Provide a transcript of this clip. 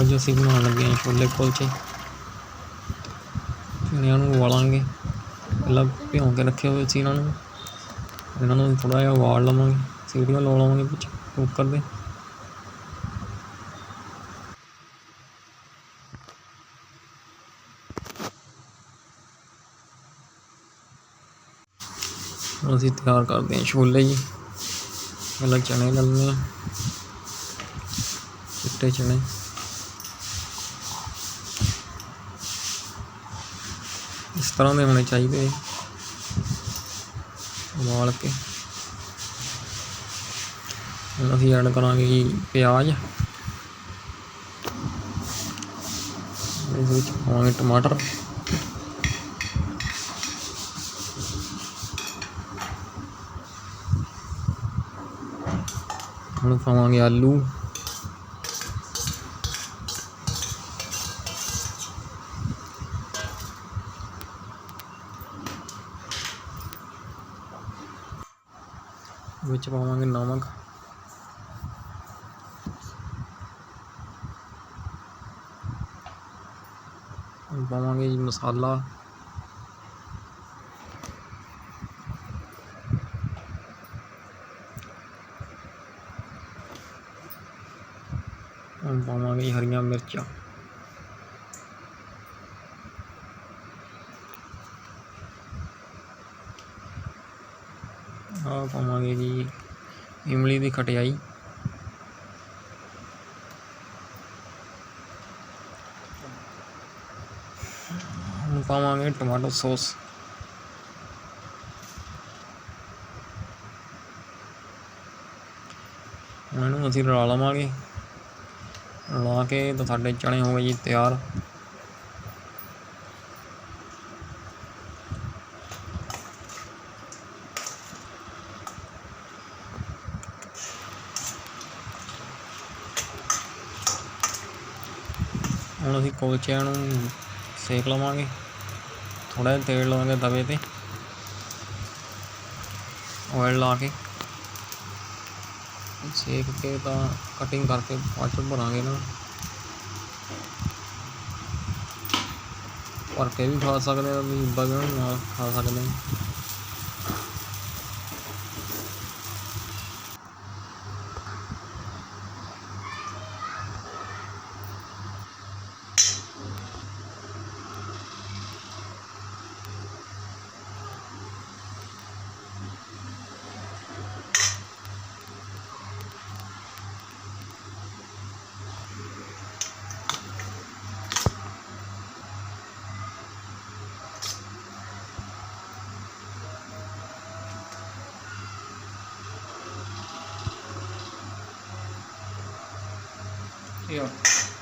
ਅੱਜ ਅਸੀਂ ਬਣਾਉਣ ਲੱਗੇ ਹਾਂ ਛੋਲੇ ਕੁਲਚੇ। ਚਣਿਆਂ ਨੂੰ ਉਬਾਲਾਂਗੇ। ਪਹਿਲਾਂ ਭਿਉਂ ਕੇ ਰੱਖੇ ਹੋਏ ਸੀ ਇਹਨਾਂ ਨੂੰ। ਇਹਨਾਂ ਨੂੰ ਥੋੜ੍ਹਾ ਜਿਹਾ ਉਬਾਲ ਲਵਾਂਗੇ। ਸੀਟੀਆਂ ਲਵਾ ਲਵਾਂਗੇ ਵਿੱਚ ਕੁੱਕਰ ਦੇ। ਅਸੀਂ ਤਿਆਰ ਕਰਦੇ ਹਾਂ ਛੋਲੇ ਜੀ। ਪਹਿਲਾਂ ਚਣੇ ਲੈ ਲੈਂਦੇ ਹਾਂ। ਚਿੱਟੇ ਚਣੇ ਤਰ੍ਹਾਂ ਦੇ ਹੋਣੇ ਚਾਹੀਦੇ ਉਬਾਲ ਕੇ। ਹੁਣ ਅਸੀਂ ਐਡ ਕਰਾਂਗੇ ਜੀ ਪਿਆਜ਼। ਇਸ ਵਿੱਚ ਪਾਵਾਂਗੇ ਟਮਾਟਰ। ਹੁਣ ਪਾਵਾਂਗੇ ਆਲੂ। ਵਿੱਚ ਪਾਵਾਂਗੇ ਨਮਕ। ਪਾਵਾਂਗੇ ਜੀ ਮਸਾਲਾ। ਹੁਣ ਪਾਵਾਂਗੇ ਹਰੀਆਂ ਮਿਰਚਾਂ। ਆਹ ਪਾਵਾਂਗੇ ਜੀ, ਇਮਲੀ ਦੀ ਖਟਿਆਈ। ਹੁਣ ਪਾਵਾਂਗੇ ਟਮਾਟੋ ਸੌਸ। ਇਹਨੂੰ ਅਸੀਂ ਰਲਾ ਲਵਾਂਗੇ। ਰਲਾ ਕੇ ਤਾਂ ਸਾਡੇ ਚਣੇ ਹੋ ਗਏ ਜੀ ਤਿਆਰ। ਹੁਣ ਅਸੀਂ ਕੁਲਚਿਆਂ ਨੂੰ ਸੇਕ ਲਵਾਂਗੇ। ਥੋੜ੍ਹਾ ਜਿਹਾ ਤੇਲ ਲਵਾਂਗੇ ਤਵੇ 'ਤੇ। ਆਇਲ ਲਾ ਕੇ। ਸੇਕ ਕੇ ਤਾਂ ਕਟਿੰਗ ਕਰਕੇ ਬਾਅਦ 'ਚ ਭਰਾਂਗੇ ਨਾ। ਭਰ ਕੇ ਵੀ ਖਾ ਸਕਦੇ ਆ ਵੀ ਇੱਦਾਂ ਨਾਲ ਖਾ ਸਕਦੇ ਆ 哎呦。